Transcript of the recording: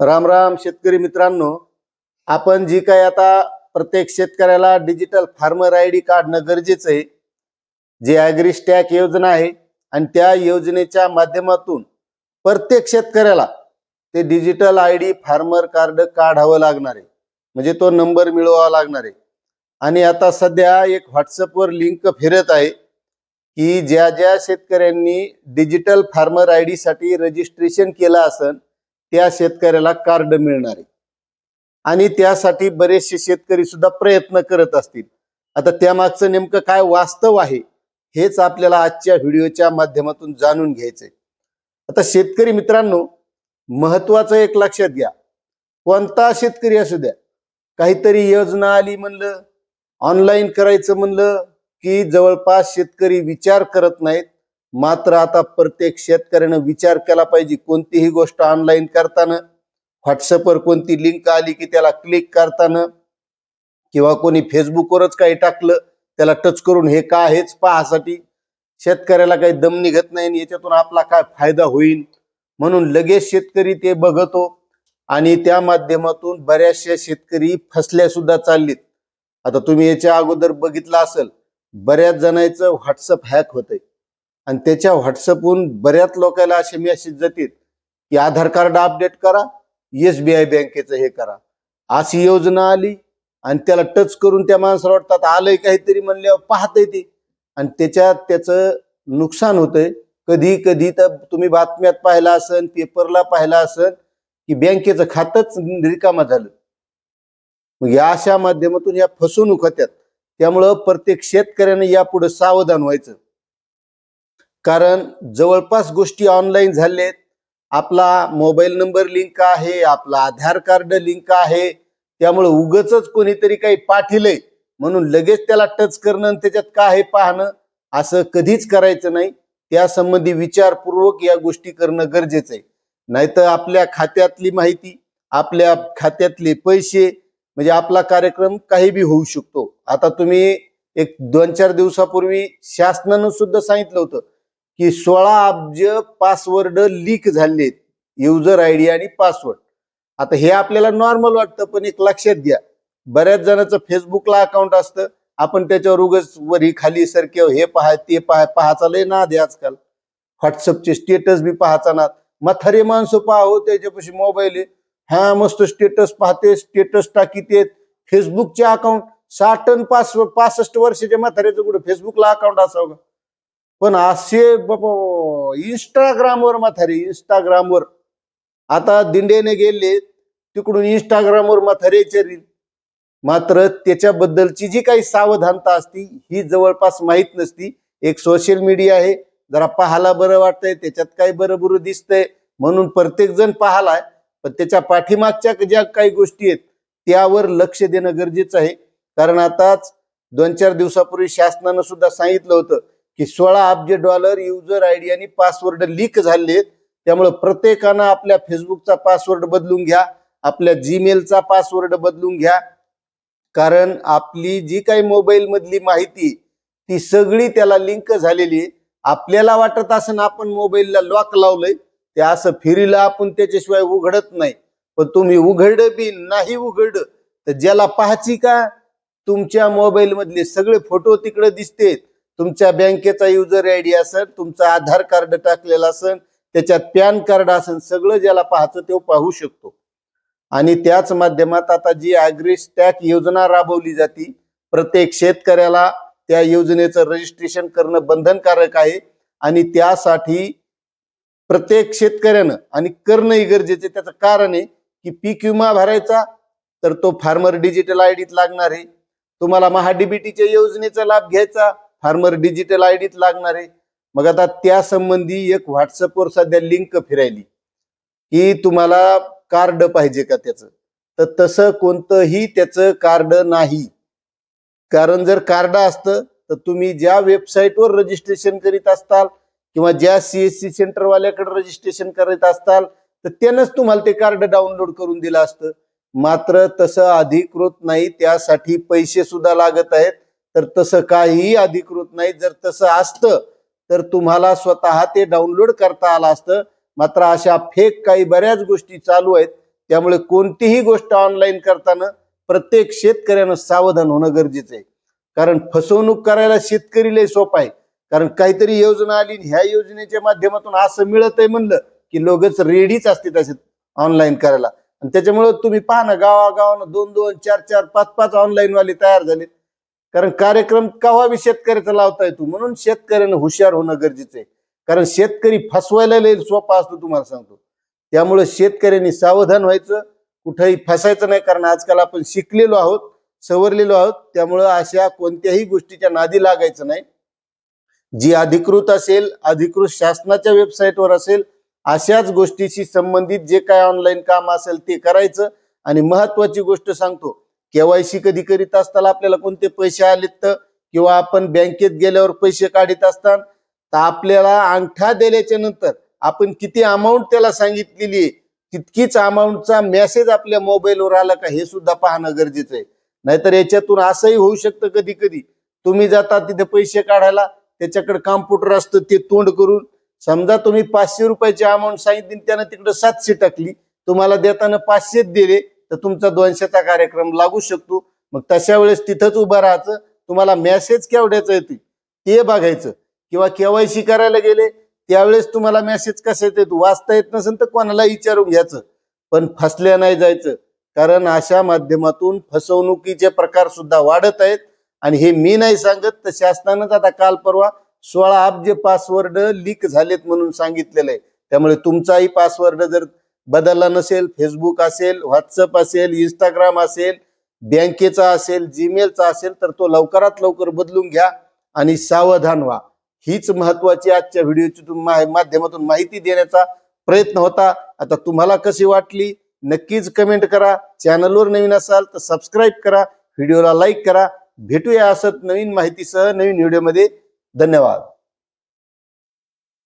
राम राम शेतकरी मित्रांनो. आपण जी काय आता प्रत्येक शेतकऱ्याला डिजिटल फार्मर आय डी काढणं गरजेचं आहे जी ॲग्री स्टॅक योजना आहे आणि त्या योजनेच्या माध्यमातून प्रत्येक शेतकऱ्याला ते digital I D farmer card काढावं लागणार आहे. म्हणजे तो नंबर मिळवावा लागणार आहे. आणि आता सध्या एक व्हॉट्सअपवर लिंक फिरत आहे की ज्या ज्या शेतकऱ्यांनी डिजिटल फार्मर आय डीसाठी रजिस्ट्रेशन केलं असेल त्या शेतकऱ्याला कार्ड मिळणार आहे. आणि त्यासाठी बरेचसे शेतकरी सुद्धा प्रयत्न करत असतील. आता त्यामागचं नेमकं काय वास्तव आहे हेच आपल्याला आजच्या व्हिडिओच्या माध्यमातून जाणून घ्यायचंय. आता शेतकरी मित्रांनो महत्वाचं एक लक्षात घ्या. कोणता शेतकरी असू द्या काहीतरी योजना आली म्हणलं ऑनलाईन करायचं म्हणलं की जवळपास शेतकरी विचार करत नाहीत मात्र आता प्रत्येक शेतकऱ्यानं विचार केला पाहिजे कोणतीही गोष्ट ऑनलाईन करताना व्हॉट्सअपवर कोणती लिंक आली की त्याला क्लिक करताना किंवा कोणी फेसबुकवरच काही टाकलं त्याला टच करून हे का हेच पाहासाठी शेतकऱ्याला काही दम निघत नाही आणि याच्यातून आपला काय फायदा होईल म्हणून लगेच शेतकरी ते बघतो आणि त्या माध्यमातून बऱ्याचशा शेतकरी फसल्या सुद्धा चाललीत. आता तुम्ही याच्या अगोदर बघितलं असेल बऱ्याच जणांचं व्हॉट्सअप हॅक होतंय. आणि त्याच्या व्हॉट्सअपहून बऱ्याच लोकांना असे मेसेज जातील की आधार कार्ड अपडेट करा एस बी आय बँकेचं हे करा. अशी योजना आली आणि त्याला टच करून त्या माणसाला वाटतात आलंय काहीतरी म्हणल्यावर पाहतय ते. आणि त्याच्यात त्याचं नुकसान होतंय. कधी कधी तर तुम्ही बातम्यात पाहिला असन पेपरला पाहिला असन की बँकेचं खातंच रिकामा झालं. मग या अशा माध्यमातून या फसवणूक होत्यात. त्यामुळं प्रत्येक शेतकऱ्यानं यापुढे सावधान व्हायचं. कारण जवळपास गोष्टी ऑनलाईन झालेत. आपला मोबाईल नंबर लिंक आहे आपला आधार कार्ड लिंक आहे. त्यामुळे उगच कोणीतरी काही पाठिलंय. म्हणून लगेच त्याला टच करणं आणि त्याच्यात काय आहे पाहणं असं कधीच करायचं नाही. त्यासंबंधी विचारपूर्वक या गोष्टी करणं गरजेचं आहे. नाहीतर आपल्या खात्यातली माहिती आपल्या खात्यातले पैसे म्हणजे आपला कार्यक्रम काही बी होऊ शकतो. आता तुम्ही एक दोन चार दिवसापूर्वी शासनानं सुद्धा सांगितलं होतं. की सोळा अब्ज पासवर्ड लीक झालेत. युजर आय डी आणि पासवर्ड आता हे आपल्याला नॉर्मल वाटतं पण एक लक्षात घ्या. बऱ्याच जणांचं फेसबुकला अकाउंट असतं. आपण त्याच्यावर उगच वरी खाली सरके हे पहा ते पहा पाहाचा लय ना दे आजकाल. व्हॉट्सअपचे स्टेटस बी पाहाचा ना म्हातारे माणसं पाहो त्याच्यापाशी मोबाईल आहे. हा मस्त स्टेटस पाहते स्टेटस टाकीते. फेसबुकचे अकाउंट साठ आणि पासष्ट वर्षाच्या म्हाताऱ्याचं कुठे फेसबुकला अकाउंट असावं का? पण असे बाबा इंस्टाग्रामवर म्हातारे इंस्टाग्रामवर आता दिंडेने गेले तिकडून इंस्टाग्रामवर म्हातारे चरील मात्र त्याच्याबद्दलची जी काही सावधानता असती ही जवळपास माहीत नसती. एक सोशल मीडिया आहे जरा पाहायला बरं वाटतंय त्याच्यात काही बरं दिसतंय. म्हणून प्रत्येक जण पाहलाय पण त्याच्या पाठीमागच्या ज्या काही गोष्टी आहेत त्यावर लक्ष देणं गरजेचं आहे. कारण आताच दोन चार दिवसापूर्वी शासनानं सुद्धा सांगितलं होतं की सोळा अब्ज डॉलर युजर आय डी आणि पासवर्ड लीक झाले त्यामुळे प्रत्येकानं आपल्या फेसबुकचा पासवर्ड बदलून घ्या आपल्या जीमेलचा पासवर्ड बदलून घ्या. कारण आपली जी काही मोबाईल मधली माहिती ती सगळी त्याला लिंक झालेली आहे. आपल्याला वाटत असं आपण मोबाईलला लॉक लावलंय ते असं फिरीला आपण त्याच्याशिवाय उघडत नाही. पण तुम्ही उघड बी नाही उघड तर ज्याला पाहायची का? तुमच्या मोबाईल मधले सगळे फोटो तिकडे दिसते तुमच्या बँकेचा युजर आय डी असेल तुमचं आधार कार्ड टाकलेलं असेल त्याच्यात पॅन कार्ड असेल सगळं ज्याला पाहायचं ते पाहू शकतो. आणि त्याच माध्यमात आता जी ॲग्री स्टॅक योजना राबवली जाते प्रत्येक शेतकऱ्याला त्या योजनेचं रजिस्ट्रेशन करणं बंधनकारक आहे. आणि त्यासाठी प्रत्येक शेतकऱ्यानं आणि करणंही गरजेचे त्याचं कारण आहे की पीक विमा भरायचा तर तो फार्मर डिजिटल आय डीत लागणार आहे. तुम्हाला महाडीबीटीच्या योजनेचा लाभ घ्यायचा फार्मर डिजिटल आयडीत लागणार आहे. मग आता त्या संबंधी एक व्हॉट्सअपवर सध्या लिंक फिरायली. की तुम्हाला कार्ड पाहिजे का त्याचं? तर तसं कोणतंही त्याचं कार्ड नाही. कारण जर कार्ड असतं तर तुम्ही ज्या वेबसाईटवर रजिस्ट्रेशन करीत असताल किंवा ज्या सीएससी सेंटरवाल्याकडे रजिस्ट्रेशन करीत असताल तर त्यानंच तुम्हाला ते कार्ड डाउनलोड करून दिलं असतं. मात्र तसं अधिकृत नाही त्यासाठी पैसे सुद्धा लागत आहेत. तर तसं काहीही अधिकृत नाही. जर तसं असतं तर तुम्हाला स्वतः ते डाउनलोड करता आलं असतं. मात्र अशा फेक काही बऱ्याच गोष्टी चालू आहेत. त्यामुळे कोणतीही गोष्ट ऑनलाईन करताना प्रत्येक शेतकऱ्यानं सावधान होणं गरजेचं आहे. कारण फसवणूक करायला शेतकरी लय आहे. कारण काहीतरी योजना आली आणि ह्या योजनेच्या माध्यमातून असं मिळत आहे म्हणलं की लोकच रेडीच असते तसे ऑनलाईन करायला. आणि त्याच्यामुळे तुम्ही पहा ना गावागावानं दोन दोन चार चार पाच पाच ऑनलाईन वाले तयार झाले कारण कार्यक्रम केव्हा बी शेतकऱ्याचा लावता येतो म्हणून शेतकऱ्यानं हुशार होणं गरजेचं आहे. कारण शेतकरी फसवायला लई सोपा असतो तुम्हाला सांगतो. त्यामुळे शेतकऱ्यांनी सावधान व्हायचं. कुठंही फसायचं नाही कारण आजकाल आपण शिकलेलो आहोत सवरलेलो आहोत. त्यामुळं अशा कोणत्याही गोष्टीच्या नादी लागायचं नाही. जी अधिकृत असेल अधिकृत शासनाच्या वेबसाईटवर असेल अशाच गोष्टीशी संबंधित जे काय ऑनलाईन काम असेल ते करायचं. आणि महत्वाची गोष्ट सांगतो केवायसी कधी करीत असताना आपल्याला कोणते पैसे आलेत तर? किंवा आपण बँकेत गेल्यावर पैसे काढित असताना तर आपल्याला अंगठा दिल्याच्या नंतर आपण किती अमाऊंट त्याला सांगितलेली तितकीच अमाऊंटचा मेसेज आपल्या मोबाईलवर आला का हे सुद्धा पाहणं गरजेचं आहे. नाहीतर याच्यातून असंही होऊ शकतं कधी कधी तुम्ही जाता तिथे पैसे काढायला त्याच्याकडे कॉम्प्युटर असतं ते तोंड करून. समजा तुम्ही पाचशे रुपयाची अमाऊंट सांगितली त्यानं तिकडे सातशे टाकली तुम्हाला देताना पाचशेच दिले. तर तुमचा दोनशेचा कार्यक्रम लागू शकतो. मग तशा वेळेस तिथंच उभं राहायचं. तुम्हाला मेसेज केवढ्याचा येते ते बघायचं. किंवा केवायसी करायला गेले त्यावेळेस तुम्हाला मेसेज कसा येते? वाचता येत नसेल तर कोणाला विचारून घ्यायचं. पण फसल्या नाही जायचं. कारण अशा माध्यमातून फसवणुकीचे प्रकार सुद्धा वाढत आहेत. आणि हे मी नाही सांगत तर शासनानंच आता काल परवा सोळा अब्ज पासवर्ड लीक झालेत म्हणून सांगितलेलं आहे. त्यामुळे तुमचाही पासवर्ड जर बदलला नसेल फेसबुक असेल व्हॉट्सअप असेल इंस्टाग्राम असेल बँकेचा असेल जीमेलचा असेल तर तो लवकरात लवकर बदलून घ्या आणि सावधान व्हा. हीच महत्वाची आजच्या व्हिडिओची माध्यमातून माहिती देण्याचा प्रयत्न होता. आता तुम्हाला कशी वाटली? नक्कीच कमेंट करा. चॅनलवर नवीन असाल तर सबस्क्राईब करा. व्हिडिओला लाईक करा. भेटूया असत नवीन माहितीसह नवीन व्हिडिओमध्ये. धन्यवाद.